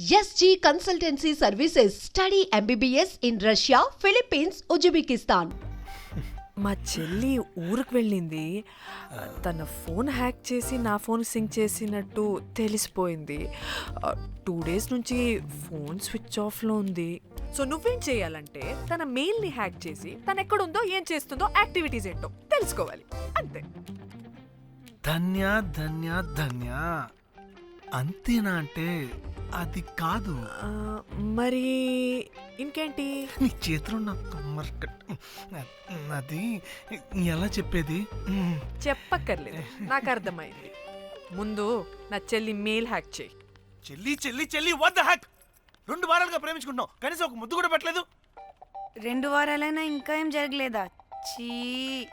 SG Consultancy Services. Study MBBS in Russia, Philippines, Uzbekistan. మా చెల్లి ఊరికి వెళ్ళింది. తన ఫోన్ హ్యాక్ చేసి నా ఫోన్ సింక్ చేసినట్టు తెలిసిపోయింది. టూ డేస్ నుంచి ఫోన్ స్విచ్ ఆఫ్లో ఉంది. సో నువ్వేం చేయాలంటే తన మెయిల్ని హ్యాక్ చేసి తను ఎక్కడుందో ఏం చేస్తుందో యాక్టివిటీస్ ఏంటో తెలుసుకోవాలి. అంతే. ధన్య ధన్య ధన్య. అంతేనా అంటే అది కాదు. మరి ఇంకేంటి? నీ చేతిలో నా కమ్మర్ కట్ అది ఎలా చెప్పేది? చెప్పక్కర్లేదు. నాకు అర్థమైంది. ముందు నా చెల్లి మెయిల్ హ్యాక్ చేయి. చెల్లి చెల్లి చెల్లి వద్ద హ్యాక్ రెండు వారాలుగా ప్రేమించుకుంటున్నాం కనీసం ఒక ముద్దు కూడా పెట్టలేదు. రెండు వారాలైనా ఇంకా ఏం జరగలేదా? చీ.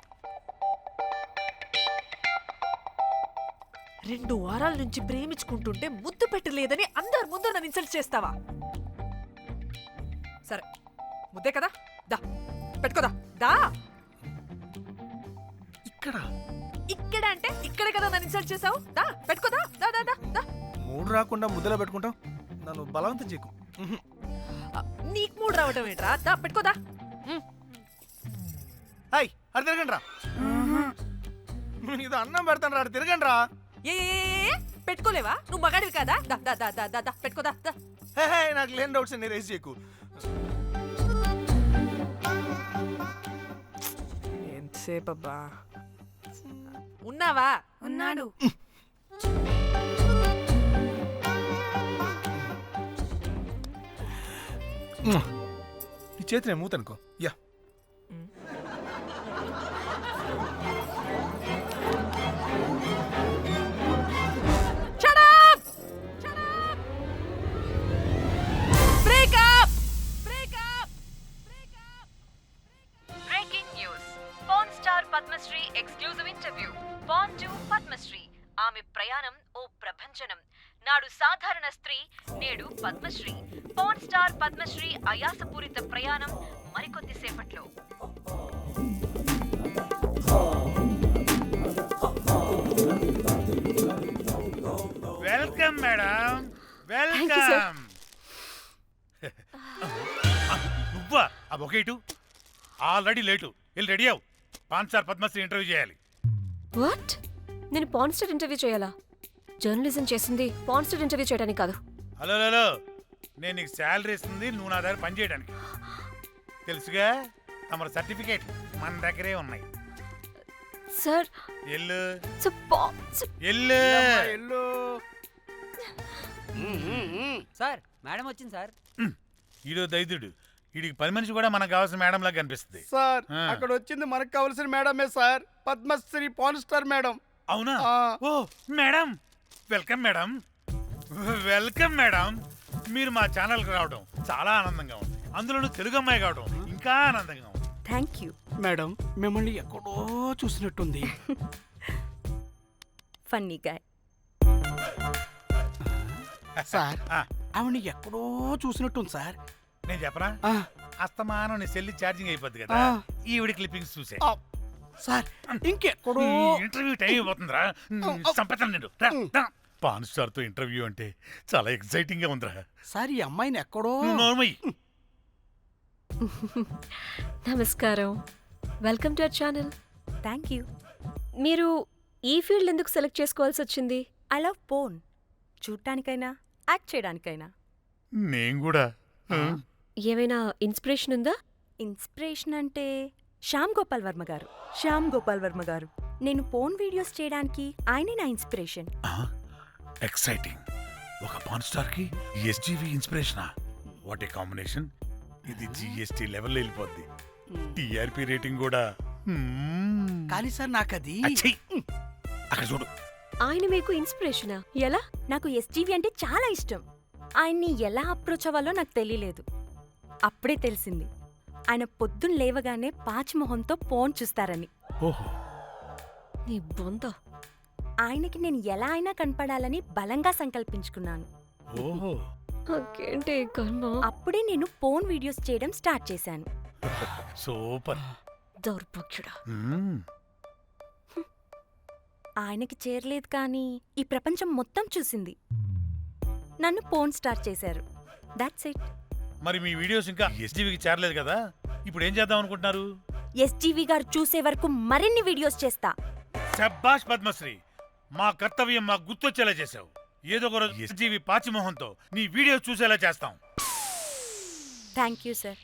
రెండు వారాల నుంచి ప్రేమించుకుంటుంటే ముద్దు పెట్టలేదని అందరు ముందు నన్ను ఇన్సల్ట్ చేస్తావా? సరే ముద్దే కదా? దా పెట్టుకోదా దా ఇక్కడ? ఇక్కడ అంటే ఇక్కడ కదా నన్ను ఇన్సల్ట్ చేసావు? దా పెట్టుకోదా దా దా దా దా మూడు రాకుండా ముద్దలో పెట్టుకుంటాం నన్ను బలవంతం చేయకు. నీకు మూడు రావటం ఏంట్రా? దా పెట్టుకోదా హాయ్ అది తిరగండి రా ఇది అన్నం పెడతాను రా తిరగండి రా ఏ ఏ, ఏ, ఏ, పెట్టుకోలేవా? నువ్వు మగాడివి కదా? దా దా దా దా దా దా పెట్టుకోదా దా హే, హే, నాకు లేని డౌట్స్ నీ రేస్ చేయకు. ఎంతసేపు అబ్బా ఉన్నావా? ఉన్నాడు. నీ చేతిని మూతనుకో. అయాసపూరిత ప్రయాణం మరికొద్ది సేపట్లో. Welcome madam. వెల్కమ్. నువ్వా? ఆ బొకే ఇటు. Already late. వెళ్ళి రెడీ అవు పాన్ సార్ పద్మశ్రీ ఇంటర్వ్యూ చేయాలి. వాట్? నేను పాన్స్టర్ ఇంటర్వ్యూ చేయాలా? జర్నలిజం చేసింది పాన్స్టర్ ఇంటర్వ్యూ చేయడానికి కాదు. Hello hello. నేను నీకు శాలరీ ఇస్తుంది నువ్వు నా దగ్గర పని చేయడానికి. తెలుసుగా? తమరు సర్టిఫికేట్ మన దగ్గరే ఉన్నాయి. సార్. ఎల్లు. ఎల్లు. ఎల్లు. సార్ మేడం వచ్చింది సార్. ఈడో దైదుడు వీడికి పని మనిషి కూడా మనకు కావాల్సిన మేడం లాగా కనిపిస్తుంది. సార్. అక్కడ వచ్చింది మనకు కావాల్సిన మేడమే sir. Padmasri pan star madam. అవునా. ఓ madam. Welcome madam. Welcome madam. మీరు మా ఛానల్కి రావడం చాలా ఆనందంగా ఉంది. అందులోనూ తెలుగు అమ్మాయి కావడం ఇంకా ఆనందంగా ఉంది. థ్యాంక్ యూ మేడం మిమ్మల్ని ఎక్కడో చూసినట్టుంది. ఫన్నీ గాయ్ సార్ ఆ, ఆవిడ ఎక్కడో చూసినట్టుంది సార్. నేను చెప్పనా? ఆ, అస్తమానం నీ సెల్లి ఛార్జింగ్ అయిపోద్ది కదా. ఆ. ఈవిడ క్లిప్పింగ్స్ చూసే. ఆ, సార్ ఇంకెక్కడో ఇంటర్వ్యూ టైం అయిపోతుందిరా. సంపేతాను నేను రా, రా. పాన్ స్టార్తో ఇంటర్వ్యూ అంటే చాలా ఎక్సైటింగ్గా ఉందిరా. సార్ ఈ అమ్మాయిని ఎక్కడో నోర్మయ్యి నమస్కారం. Welcome to our channel. Thank you. మీరు ఈ ఫీల్డ్ ఎందుకు సెలెక్ట్ చేసుకోవాల్సి వచ్చింది? I love porn. చూడటానికైనా యాక్ట్ చేయడానికైనా. నేను కూడా. ఏమైనా ఇన్స్పిరేషన్ ఉందా? ఇన్స్పిరేషన్ అంటే శ్యామ్ గోపాల్ వర్మ గారు. శ్యామ్ గోపాల్ వర్మ గారు. నేను పోన్ వీడియోస్ చేయడానికి ఆయనే నా ఇన్స్పిరేషన్. ఎక్సైటింగ్. ఒక పాన్ స్టార్కి ఎస్జీవి ఇన్స్పిరేషనా? What a combination. ఇది జిఎస్టీ లెవెల్ వెళ్ళిపోద్ది. టిఆర్పి రేటింగ్ కూడా. కానీ సార్ నాకు అది. అక్కడ చూడు. ఆయన మీకు ఇన్స్పిరేషనా? ఎలా? నాకు ఎస్జీవి అంటే చాలా ఇష్టం. ఆయన్ని ఎలా అప్రోచ్ అవ్వాలో నాకు తెలియలేదు. అప్పుడే తెలిసింది. ఆయన పొద్దున్న లేవగానే పాచిమొహంతో పోన్ చూస్తారని. ఓహో. నీ బొంద. ఆయనకి నేను ఎలా అయినా కనపడాలని బలంగా సంకల్పించుకున్నాను. ఓహో. నాకేంటి ఈ కర్మ అప్పుడే నేను పోన్ వీడియోస్ చేయడం స్టార్ట్ చేశాను. సూపర్. దౌర్భాగ్యుడా. మ్మ్. ఆయనకి చేరలేదు కానీ ఈ ప్రపంచం మొత్తం చూసింది. నన్ను పోన్ స్టార్ చేశారు. దాట్స్ ఇట్ మరి మీ వీడియోస్ ఇంకా ఎస్జీవీకి చేరలేదు కదా? ఇప్పుడు ఏం చేద్దాం అనుకుంటున్నారు? ఎస్జీవి గారు చూసే వరకు మరిన్ని వీడియోస్ చేస్తా. శబ్బాష్ పద్మశ్రీ. మా కర్తవ్యం మాకు గుర్తొచ్చేలా చేశావు. ఏదో ఒక రోజు ఎస్జీవి పాచిమోహంతో నీ వీడియో చూసేలా చేస్తాం. థ్యాంక్ యూ సార్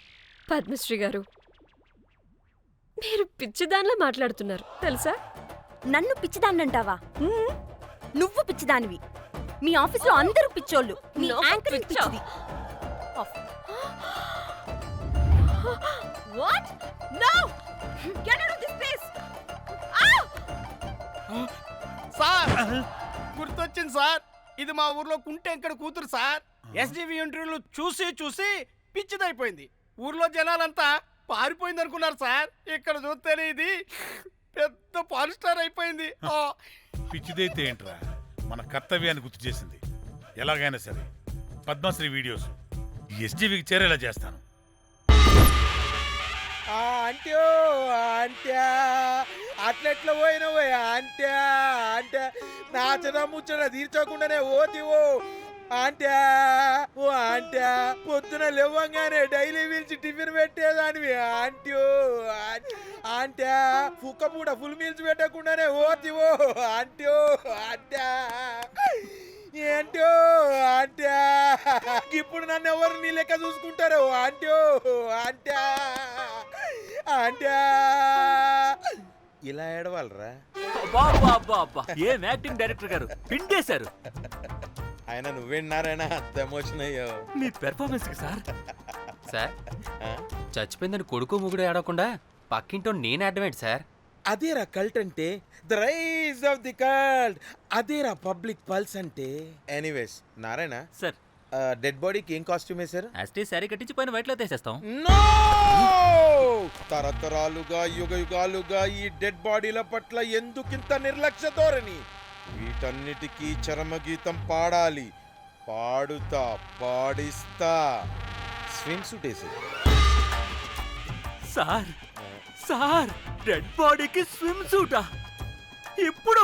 పద్మశ్రీ గారు మీరు పిచ్చిదానిలా మాట్లాడుతున్నారు తెలుసా? నన్ను పిచ్చిదాన్నంటావా? మ్మ్. నువ్వు పిచ్చిదానివి. మీ ఆఫీస్లో అందరూ పిచ్చోళ్ళు. నీ నాకు యాంకరింగ్ పిచ్చా? పిచ్చిది. What no get out of this place sir గుర్తొచ్చింది సార్. ఇది మా ఊర్లో కుంటెంకడ కూతురు సార్. ఎస్డివి ఇంటర్వ్యూలు చూసి చూసి పిచ్చిదైపోయింది. ఊర్లో జనాలంతా పారిపోయింది అనుకున్నారు సార్. ఇక్కడ చూస్తేనే ఇది పెద్ద పాన్ స్టార్ అయిపోయింది. ఆ. పిచ్చిదైతే ఏంట్రా? మన కర్తవ్యాన్ని గుర్తు చేసింది. ఎలాగైనా సరే పద్మశ్రీ వీడియోస్ ఎస్జీవీకి చేరేలా చేస్తాను. అంట్యో అంట్యా అట్లెట్లా పోయినవో అంట్యా అంటే చిన్న ముచ్చట తీర్చకుండానే ఓతివో అంట్యా ఓ అంట్యా పొద్దున లేవంగానే డైలీ పిలిచి టిఫిన్ పెట్టేదానివి ఆంట్యో అంట్యా కుక్క పూట ఫుల్ మీల్స్ పెట్టకుండానే ఓతివో అంట్యో అంట్యా ఏంటో అంట్యా ఇప్పుడు నన్ను ఎవరు నీ లెక్క చూసుకుంటారు అంట్యో అంట్యా అంట్యా ఇలా ఏడవాలరా? అబ్బా అబ్బా అబ్బా ఏం యాక్టింగ్ డైరెక్టర్ గారు? పిండేశారు. ఆయన నువ్వేనారాయణ అంత ఎమోషన్ అయ్యో మీ పెర్ఫార్మెన్స్కి సార్. సార్? చచ్చిపోయిందని కొడుకు ముగుడు ఏడవకుండా పక్కింటో నేను అడ్డమేంటి సార్? అదేరా కల్ట్ అంటే the rise of the cult అదేరా పబ్లిక్ పల్స్ అంటే. ఎనీవేస్ నారాయణ? సార్ డెడ్ బాడీకి ఏం కాస్ట్యూమ్ వేశారు? యాస్టీ శారీ కట్టించి పైన వైట్లో తీసేస్తాం. నో తరతరాలుగా యుగ యుగాలుగా ఈ డెడ్ బాడీల పట్ల ఎందుకింత నిర్లక్ష్య ధోరణి? వీటన్నిటికీ చరమగీతం పాడాలి. పాడుతా పాడిస్తా. స్విమ్ సూట్ వేసి సార్ సార్ డెడ్ బాడీకి స్విమ్ సూటా ఇప్పుడు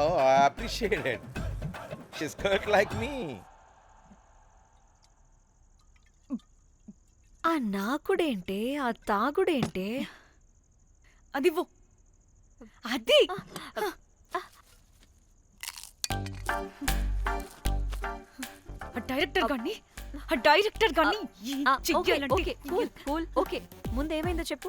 oh I appreciate it she's cut like me ఆ నాకుడేంటే ఆ తాగుడేంటే? అది ఇవ్వు. అది! ఆ డైరెక్టర్ గాని ఆ డైరెక్టర్ గాని okay okay cool cool okay. ముందు ఏమైందో చెప్పు.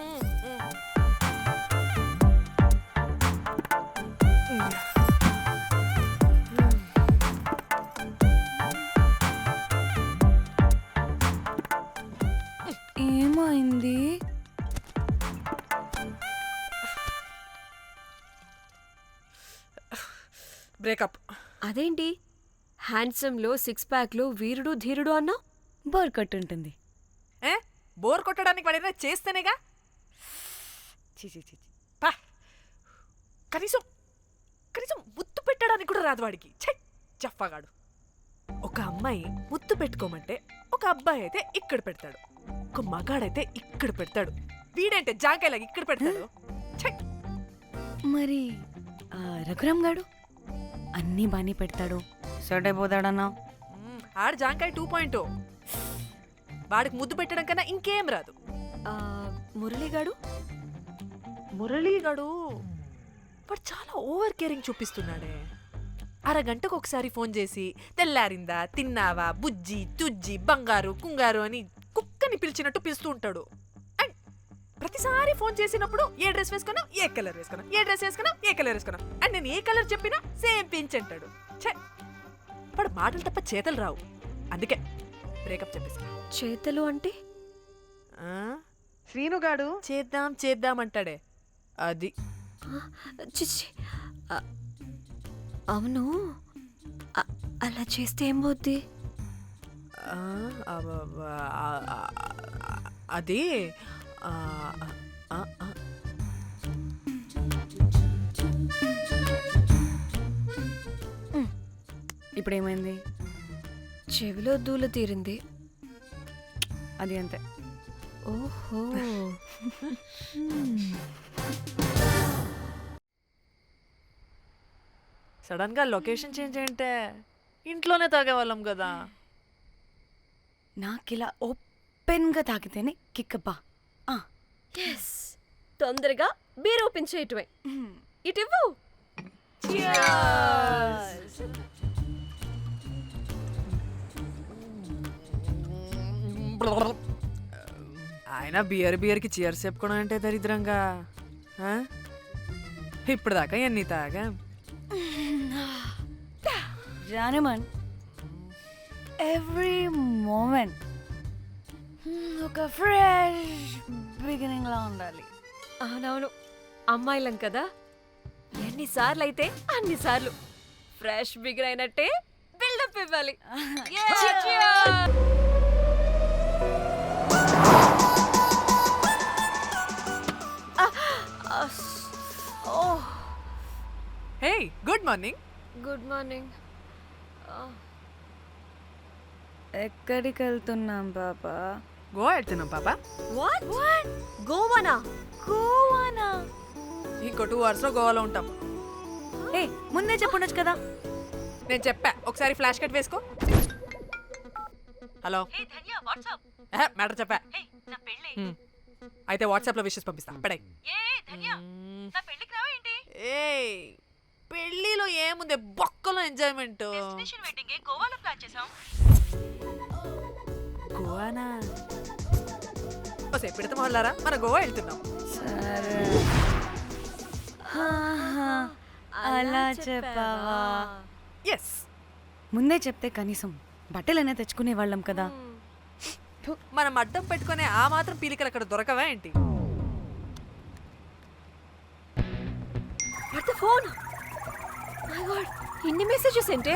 ఏమైంది బ్రేకప్. అదేంటి? హ్యాండ్సమ్లో సిక్స్ ప్యాక్లో వీరుడు ధీరుడు అన్నా? బోర్ కొట్టుంటుంది. ఏ? బోర్ కొట్టడానికి వాడైనా చేస్తేనేగా? చి చి చి చి. పా. కనీసం కనీసం ముద్దు పెట్టడానికి కూడా రాదు వాడికి. ఛై జఫాగాడు ఒక అమ్మాయి ముద్దు పెట్టుకోమంటే ఒక అబ్బాయి అయితే ఇక్కడ పెడతాడు. ఒక మగాడైతే ఇక్కడ పెడతాడు. వీడంటే జాంకాయలాగా ఇక్కడ పెడతాడు? మరి ఆ, రఘురాం గాడు? అన్నీ బాగానే పెడతాడు. సర్ట్ అయిపోతాడన్నా ఆడు జాంకాయ టూ పాయింట్ వాడికి ముద్దు పెట్టడం కన్నా ఇంకేం రాదు. మురళిగాడు మురళీగాడు వాడు చాలా ఓవర్ కేరింగ్ చూపిస్తున్నాడే. అరగంటకు ఒకసారి ఫోన్ చేసి తెల్లారిందా తిన్నావా బుజ్జి తుజ్జి బంగారు కుంగారు అని కుక్కని పిలిచినట్టు పిలుస్తూ ఉంటాడు. అండ్ ప్రతిసారి ఫోన్ చేసినప్పుడు ఏ డ్రెస్ వేసుకున్నా ఏ కలర్ వేసుకున్నా ఏ డ్రెస్ వేసుకున్నా ఏ కలర్ వేసుకున్నా. అండ్ నేను ఏ కలర్ చెప్పినా సేమ్ పించ్ అంటాడు. ఛే! వాడు మాటలు తప్ప చేతలు రావు. అందుకే బ్రేకప్ చెప్పేసి చేతలు అంటే? శ్రీనుగాడు చేద్దాం చేద్దాం అంటాడే. అది. అవును. అలా చేస్తే ఏం పోద్ది అది ఆ, ఆ, ఆ, ఇప్పుడు ఏమైంది చెవిలో దూల తీరింది. అది అంతే. ఓహో. సడన్గా లొకేషన్ చేంజ్ అంటే ఇంట్లోనే తాగేవాళ్ళం కదా. నాకు ఇలా ఓపెన్గా తాకితేనే కిక్కబ్బా. ఎస్ తొందరగా బీర్ ఓపెన్ చేయటమే. ఇటు ఇవ్వు ఆయన బియర్ బియర్కి చీర్స్ చెప్పుకోవడం అంటే దరిద్రంగా ఆ? ఇప్పటిదాకా ఎన్ని తాగా? జానమన్ ఎవ్రీ మూమెంట్ ఒక ఫ్రెష్ బిగినింగ్ లా ఉండాలి. అవునవును. అమ్మాయిలం కదా. ఎన్నిసార్లు అయితే అన్నిసార్లు ఫ్రెష్ బిగర్ అయినట్టే బిల్డప్ ఇవ్వాలి. Hey good morning good morning ఎక్కడికి వెళ్తున్నాం పాపా గోవా వెళ్తున్నాం పాపా వాట్ వాట్ గోవానా? గోవానా? ఇంకో టూ అవర్స్లో గోవాలో ఉంటాం. ఏ ముందే చెప్పుండొచ్చు కదా. నేను చెప్పా. ఒకసారి ఫ్లాష్ కట్ వేసుకో. హలో. మ్యాటర్ చెప్పా. హ్మ్. అయితే వాట్సాప్లో విషెస్ పంపిస్తా. పడాయి ఏ పెళ్ళిలో ఏముంది? బొక్కలో ఎంజాయ్మెంట్ గోవానా? ఓసే పెడతాం వాళ్ళారా మన గోవా వెళ్తున్నాం. సరే. అలా చెప్పావా? ఎస్ ముందే చెప్తే కనీసం బట్టలైనా తెచ్చుకునే వాళ్ళం కదా. మనం అడ్డం పెట్టుకునే ఆ మాత్రం పీలికలు అక్కడ దొరకవా ఏంటి? ఫోన్ మై గాడ్ ఇన్ని మెసేజెస్ ఏంటే?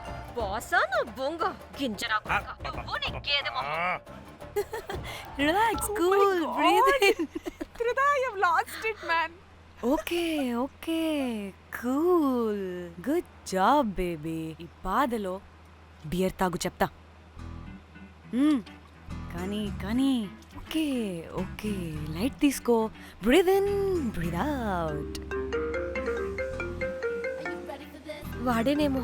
బాసా నా బొంగ గింజరా కొడుక నువ్వు నీ గేదె మొహం relax cool breathe in Krida, you've lost it, man. Okay okay cool good job baby ఈ బాధలో బియర్ తాగు చెప్తా మ్మ్. కానీ కానీ ఓకే ఓకే లైట్ తీసుకో బ్రీద్ ఇన్ బ్రీద్ అవుట్ వాడేనేమో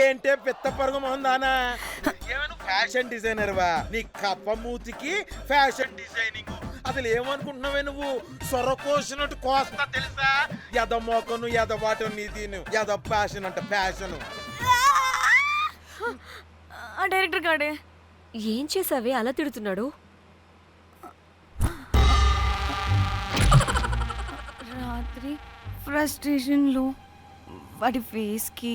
ఏంటే పెద్ద పరుగు మొహందానా ఏమైనా ఫ్యాషన్ డిజైనర్ వా? నీ కప్ప మూతికి ఫ్యాషన్ డిజైనింగ్ అసలు ఏమనుకుంటున్నావే నువ్వు? సొర కోసినట్టు కోస్తా తెలుసా? ఎద మోకను ఎద వాటను నీ దీని. ఎద ఫ్యాషన్ అంట ఫ్యాషన్ ఆ డైరెక్టర్ గాడే. ఏం చేసావే? అలా తిడుతున్నాడు. రాత్రి ఫ్రస్ట్రేషన్లో వాడి ఫేస్కి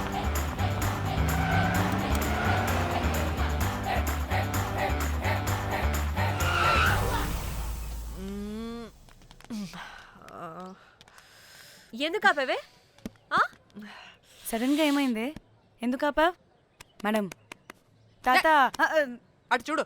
ఎందుకు ఆపావే? ఆ? సడన్గా ఏమైంది? ఎందుకు ఆపా మేడం. తాత. అటు చూడు.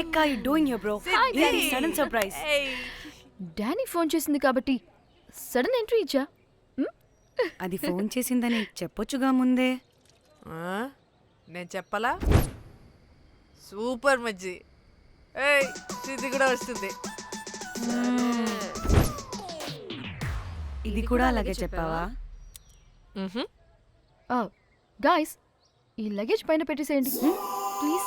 Heck are you doing here bro ఇది సడన్ సర్ప్రైజ్ డానీ ఫోన్ చేసింది కాబట్టి సడన్ ఎంట్రీ ఇచ్చా. అది ఫోన్ చేసిందని చెప్పొచ్చుగా ముందే. ఆ, నేను చెప్పలా? సూపర్ మజ్జి. ఏయ్ ఇది కూడా వస్తుంది. ఇది కూడా అలాగే చెప్పావా? గాయస్ ఈ లగేజ్ పైన పెట్టేసేయండి. Please